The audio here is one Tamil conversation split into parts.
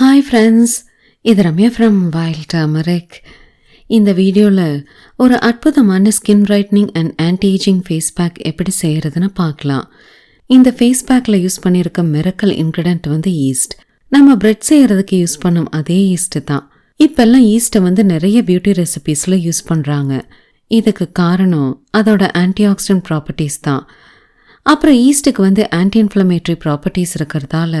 ஹாய் ஃப்ரெண்ட்ஸ் இது ரம்யா ஃப்ரம் வைல்ட் டர்மரிக் இந்த வீடியோவில் ஒரு அற்புதமான skin brightening and anti ageing face pack எப்படி செய்கிறதுன்னு பார்க்கலாம். இந்த ஃபேஸ் பேக்கில் யூஸ் பண்ணியிருக்க மிரக்கல் இன்க்ரிடென்ட் வந்து ஈஸ்ட் நம்ம பிரெட் செய்கிறதுக்கு யூஸ் பண்ணும் அதே ஈஸ்ட்டு தான். இப்போல்லாம் ஈஸ்ட்டை வந்து நிறைய பியூட்டி ரெசிபீஸில் யூஸ் பண்ணுறாங்க இதுக்கு காரணம் அதோட ஆன்டி ஆக்சிடென்ட் ப்ராப்பர்ட்டிஸ் தான். அப்புறம் ஈஸ்ட்டுக்கு வந்து ஆன்டி இன்ஃப்ளமேட்ரி ப்ராப்பர்ட்டிஸ் இருக்கிறதால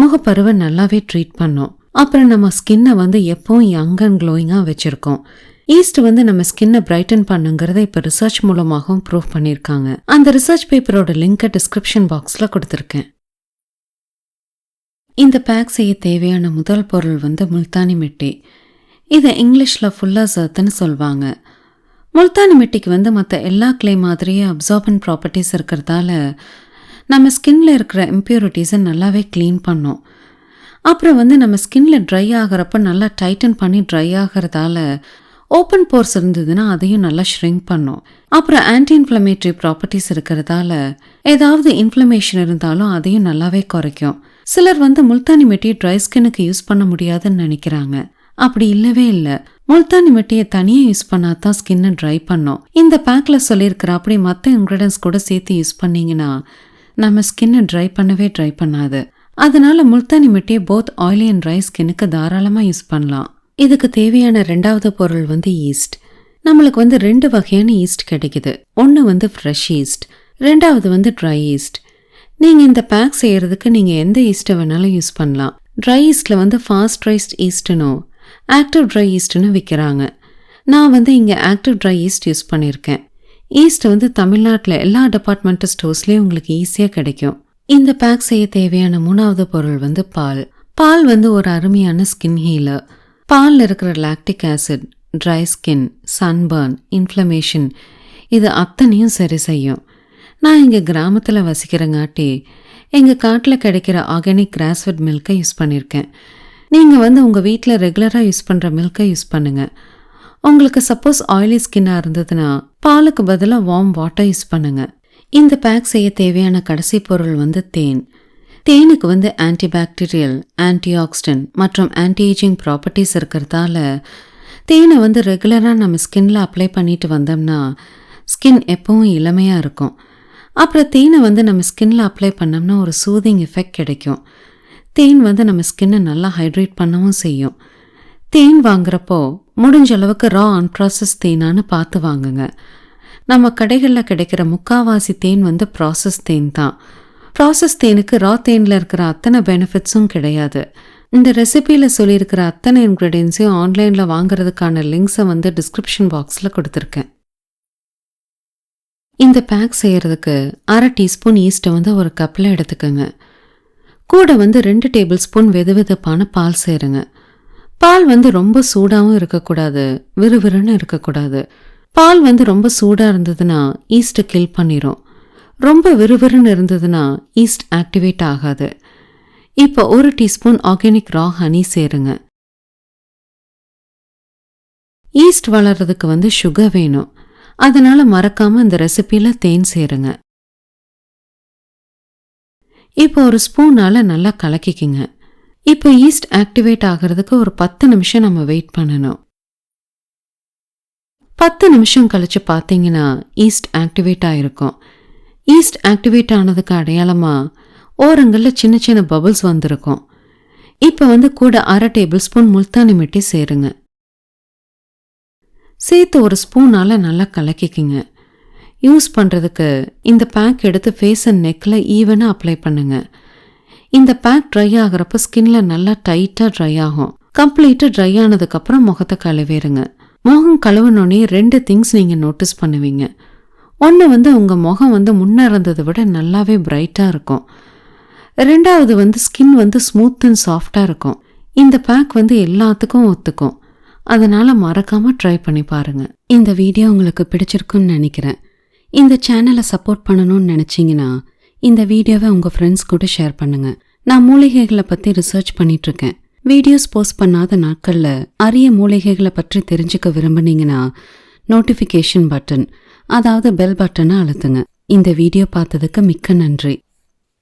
முகப்பருவை நல்லாவே ட்ரீட் பண்ணோம். அப்புறம் நம்ம ஸ்கின்னை வந்து எப்பவும் யங் அண்ட் க்ளோயிங்காக வச்சுருக்கோம். ஈஸ்ட் வந்து நம்ம ஸ்கின்னை பிரைட்டன் பண்ணுங்கிறத இப்போ ரிசர்ச் மூலமாகவும் ப்ரூவ் பண்ணியிருக்காங்க அந்த ரிசர்ச் பேப்பரோட லிங்கை டிஸ்கிரிப்ஷன் பாக்ஸில் கொடுத்துருக்கேன். இந்த பேக் செய்ய தேவையான முதல் பொருள் வந்து முல்தானி மிட்டி. இதை இங்கிலீஷில் ஃபுல்லாக சர்த்துன்னு சொல்லுவாங்க முல்தானி மிட்டிக்கு வந்து மற்ற எல்லா கிளே மாதிரியே அப்சார்பன் ப்ராப்பர்ட்டிஸ் இருக்கிறதால நம்ம ஸ்கின்ல இருக்கிற இம்ப்யூரிட்டிஸை நல்லாவே க்ளீன் பண்ணும். அப்புறம் வந்து நம்ம ஸ்கின்ல ட்ரை ஆகிறப்ப நல்லா டைட்டன் பண்ணி ட்ரை ஆகிறதால ஓப்பன் போர்ஸ் இருந்ததுன்னா அதையும் நல்லா ஷ்ரிங்க் பண்ணும். அப்புறம் ஆன்டி இன்ஃப்ளமேட்டரி ப்ராப்பர்ட்டிஸ் இருக்கிறதால ஏதாவது இன்ஃப்ளமேஷன் இருந்தாலும் அதையும் நல்லாவே குறைக்கும். சிலர் வந்து முல்தானி மெட்டியை ட்ரை ஸ்கின்னுக்கு யூஸ் பண்ண முடியாதுன்னு நினைக்கிறாங்க. அப்படி இல்லவே இல்லை. முல்தானி மெட்டியை தனியாக யூஸ் பண்ணாதான் தான் ஸ்கின்னை ட்ரை பண்ணும். இந்த பேக்கில் சொல்லியிருக்கிற அப்படி மற்ற இன்க்ரீடியன்ஸ் கூட சேர்த்து யூஸ் பண்ணிங்கன்னா நம்ம ஸ்கின்னை ட்ரை பண்ணவே ட்ரை பண்ணாது. அதனால முல்தானி மிட்டியை போத் ஆயிலி அண்ட் ட்ரை ஸ்கின்னுக்கு தாராளமாக யூஸ் பண்ணலாம். இதுக்கு தேவையான ரெண்டாவது பொருள் வந்து ஈஸ்ட் நம்மளுக்கு வந்து ரெண்டு வகையான ஈஸ்ட் கிடைக்குது. ஒன்று வந்து ஃப்ரெஷ் ஈஸ்ட் ரெண்டாவது வந்து ட்ரை ஈஸ்ட் நீங்கள் இந்த பேக் செய்கிறதுக்கு நீங்கள் எந்த ஈஸ்ட்டை வேணாலும் யூஸ் பண்ணலாம். ட்ரை ஈஸ்ட்டில் வந்து ஃபாஸ்ட் ரைஸ்ட் ஈஸ்ட்டுனோ ஆக்டிவ் ட்ரை ஈஸ்ட்னு விற்கிறாங்க நான் வந்து இங்கே ஆக்டிவ் ட்ரை ஈஸ்ட் யூஸ் பண்ணியிருக்கேன். ஈஸ்ட் வந்து தமிழ்நாட்டில் எல்லா டிபார்ட்மெண்ட் ஸ்டோர்ஸ்லேயும் உங்களுக்கு ஈஸியாக கிடைக்கும். இந்த பேக் செய்ய தேவையான மூணாவது பொருள் வந்து பால். பால் வந்து ஒரு அருமையான ஸ்கின் ஹீலர் பாலில் இருக்கிற lactic acid dry skin sunburn inflammation இது அத்தனையும் சரி செய்யும். நான் எங்கள் கிராமத்தில் வசிக்கிறங்காட்டி எங்கள் காட்டில் கிடைக்கிற ஆர்கானிக் கிராஸ்வெட் மில்கை யூஸ் பண்ணியிருக்கேன் நீங்கள் வந்து உங்கள் வீட்டில் ரெகுலராக யூஸ் பண்ணுற மில்கை யூஸ் பண்ணுங்கள் உங்களுக்கு சப்போஸ் ஆயிலி ஸ்கின்னாக இருந்ததுன்னா பாலுக்கு பதிலாக வார்ம் வாட்டர் யூஸ் பண்ணுங்க. இந்த பேக் செய்ய தேவையான கடைசி பொருள் வந்து தேன். தேனுக்கு வந்து ஆன்டிபாக்டீரியல் ஆன்டிஆக்சிடென்ட் மற்றும் ஆன்டி ஏஜிங் ப்ராப்பர்ட்டிஸ் இருக்கிறதால தேனை வந்து ரெகுலராக நம்ம ஸ்கின்ல அப்ளை பண்ணிட்டு வந்தோம்னா ஸ்கின் எப்பவும் இளமையாக இருக்கும். அப்புறம் தேனை வந்து நம்ம ஸ்கின்ல அப்ளை பண்ணோம்னா ஒரு சூதிங் எஃபெக்ட் கிடைக்கும். தேன் வந்து நம்ம ஸ்கின்னை நல்லா ஹைட்ரேட் பண்ணவும் செய்யும். தேன் வாங்குறப்போ முடிஞ்ச அளவுக்கு ரா அன்ப்ராசஸ் தேனான்னு பார்த்து வாங்குங்க. நம்ம கடைகளில் கிடைக்கிற முக்காவாசி தேன் வந்து ப்ராசஸ் தேன் தான். ப்ராசஸ் தேனுக்கு ரா தேனில் இருக்கிற அத்தனை பெனிஃபிட்ஸும் கிடையாது. இந்த ரெசிபியில் சொல்லியிருக்கிற அத்தனை இன்க்ரீடியன்ஸையும் ஆன்லைனில் வாங்குறதுக்கான லிங்க்ஸை வந்து டிஸ்கிரிப்ஷன் பாக்ஸில் கொடுத்துருக்கேன். இந்த பேக் செய்கிறதுக்கு அரை டீஸ்பூன் ஈஸ்ட்டை வந்து ஒரு கப்பில் எடுத்துக்கோங்க. கூட வந்து ரெண்டு டேபிள் ஸ்பூன் வெது வெதுப்பான பால் சேருங்க. பால் வந்து ரொம்ப சூடாகவும் இருக்கக்கூடாது விறுவிறுன்னு இருக்கக்கூடாது. பால் வந்து ரொம்ப சூடாக இருந்ததுன்னா ஈஸ்ட்டை கில் பண்ணிடும் ரொம்ப விறுவிறுன்னு இருந்ததுன்னா ஈஸ்ட் ஆக்டிவேட் ஆகாது. இப்போ ஒரு டீஸ்பூன் ஆர்கானிக் ரா ஹனி சேருங்க. ஈஸ்ட் வளர்றதுக்கு வந்து சுகர் வேணும். அதனால மறக்காம இந்த ரெசிபியில தேன் சேருங்க. இப்போ ஒரு ஸ்பூனால நல்லா கலக்கிக்கிங்க. இப்போ ஈஸ்ட் ஆக்டிவேட் ஆகிறதுக்கு ஒரு பத்து நிமிஷம் நம்ம வெயிட் பண்ணணும். பத்து நிமிஷம் கழிச்சு பார்த்தீங்கன்னா ஈஸ்ட் ஆக்டிவேட் ஆகிருக்கும் ஈஸ்ட் ஆக்டிவேட் ஆனதுக்கு அடையாளமாக ஓரங்களில் சின்ன சின்ன பபுள்ஸ் வந்திருக்கும். இப்போ வந்து கூட அரை டேபிள் ஸ்பூன் முல்தானி மிட்டி சேருங்க. சேர்த்து ஒரு ஸ்பூனால நல்லா கலக்கிக்கிங்க. யூஸ் பண்ணுறதுக்கு இந்த பேக் எடுத்து ஃபேஸ் அண்ட் நெக்கில் ஈவனாக அப்ளை பண்ணுங்கள் இந்த பேக் ட்ரை ஆகிறப்ப ஸ்கின்ல நல்லா டைட்டாக ட்ரை ஆகும். கம்ப்ளீட்டாக ட்ரை ஆனதுக்கப்புறம் முகத்தை கழுவிடுங்க. முகம் கழுவுனோடனே ரெண்டு திங்ஸ் நீங்கள் நோட்டீஸ் பண்ணுவீங்க. ஒன்று வந்து உங்கள் முகம் வந்து முன்ன இருந்ததை விட நல்லாவே பிரைட்டாக இருக்கும். ரெண்டாவது வந்து ஸ்கின் வந்து ஸ்மூத் அண்ட் சாஃப்டாக இருக்கும். இந்த பேக் வந்து எல்லாத்துக்கும் ஒத்துக்கும். அதனால மறக்காம ட்ரை பண்ணி பாருங்க. இந்த வீடியோ உங்களுக்கு பிடிச்சிருக்குன்னு நினைக்கிறேன். இந்த சேனலை சப்போர்ட் பண்ணணும்னு நினச்சிங்கன்னா இந்த வீடியோவை உங்கள் ஃப்ரெண்ட்ஸ் கூட ஷேர் பண்ணுங்கள் நான் மூலிகைகளை பற்றி ரிசர்ச் பண்ணிட்டு இருக்கேன் வீடியோஸ் போஸ்ட் பண்ணாத நாட்களில் அரிய மூலிகைகளை பற்றி தெரிஞ்சுக்க விரும்புனீங்கன்னா நோட்டிஃபிகேஷன் பட்டன் அதாவது பெல் பட்டனை அழுத்துங்க. இந்த வீடியோ பார்த்ததுக்கு மிக்க நன்றி.